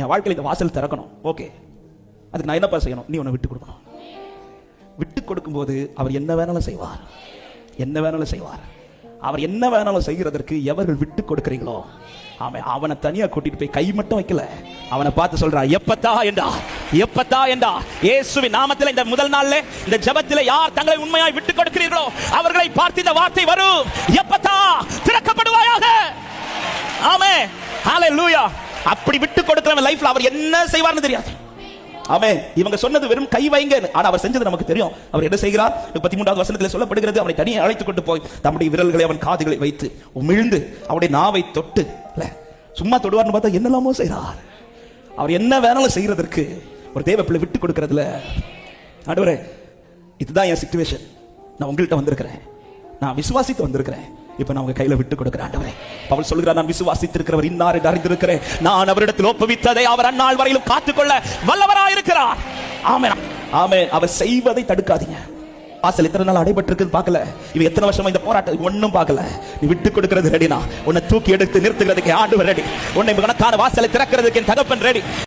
என் வாழ்க்கையில் இந்த வாசல் திறக்கணும். ஓகே அதுக்கு நான் என்னப்பா செய்யணும்? நீ உன்னை விட்டு கொடுக்கணும். விட்டு கொடுக்கும்போது அவர் என்ன வேணாலும் செய்வார். என்ன வேணாலும் செய்வார். அவர் என்ன வேணாலும் செய்கிறதற்கு எவர்கள் விட்டு கொடுக்குறீங்களோ அவன் அவனை தனியாக கூட்டிட்டு போய் கை மட்டும் வைக்கல. அவனை பார்த்து சொல்றான் எப்பத்தா என்றா? எப்பத்தா என்றா? இயேசுவின் நாமத்தில் இந்த முதல் நாள்ல இந்த ஜபத்தில் யார் தங்களை உண்மையாய் விட்டு கொடுக்கிறீர்களோ அவர்களை பார்த்து இந்த வார்த்தை வரும். எப்பத்தா? திறக்கப்படுவாயாக. ஆமே ஹalleluya அப்படி விட்டு கொடுக்கிறவன் லைஃப்ல அவர் என்ன செய்வார்னு தெரியாது. அவன் இவங்க சொன்னது வெறும் கை வைங்க ஆனா அவர் செஞ்சது நமக்கு தெரியும். அவர் என்ன செய்கிறார்? முப்பத்தி மூன்றாவது வசனத்தில் சொல்லப்படுகிறது அவனை தனியை அழைத்துக் கொண்டு போய் தம்முடைய விரல்களை அவன் காதுகளை வைத்து உமிழ்ந்து அவருடைய நாவை தொட்டு இல்ல சும்மா தொடுவார்னு பார்த்தா என்னெல்லாமோ செய்கிறார். அவர் என்ன வேணாலும் செய்யறதற்கு ஒரு தேவ பிள்ளை விட்டு கொடுக்கறதுல நடுவரே இதுதான் என் சிச்சுவேஷன் நான் உங்கள்கிட்ட வந்திருக்கிறேன். நான் விசுவாசித்து வந்திருக்கிறேன். இப்ப நான் உங்க கையில விட்டு கொடுக்கிறேன் ஆண்டவரே. பவுல் சொல்கிறார் நான் விசுவாசித்திருக்கிறவர் இன்னார் என்று அறிந்திருக்கிறேன். நான் அவரிடத்தில் ஒப்புவித்ததை அவர் அந்நாள் வரையிலும் காத்துக்கொள்ள வல்லவராயிருக்கிறார் ஆமே ஆமே அவர் செய்வதை தடுக்காதீங்க. வாசல் எத்தனை நாள் அடைபட்டிருக்கு பார்க்கல. இவன் எத்தனை வருஷமா இந்த போராட்டம் ஒன்றும் பார்க்கல. நீ விட்டு கொடுக்கிறது ரெடினா உன்னை தூக்கி எடுத்து நிறுத்துகிறதுக்கு ஆண்டு ரெடி உன்னை கணக்கான வாசலை திறக்கிறதுக்கு என் தகப்பன் ரெடி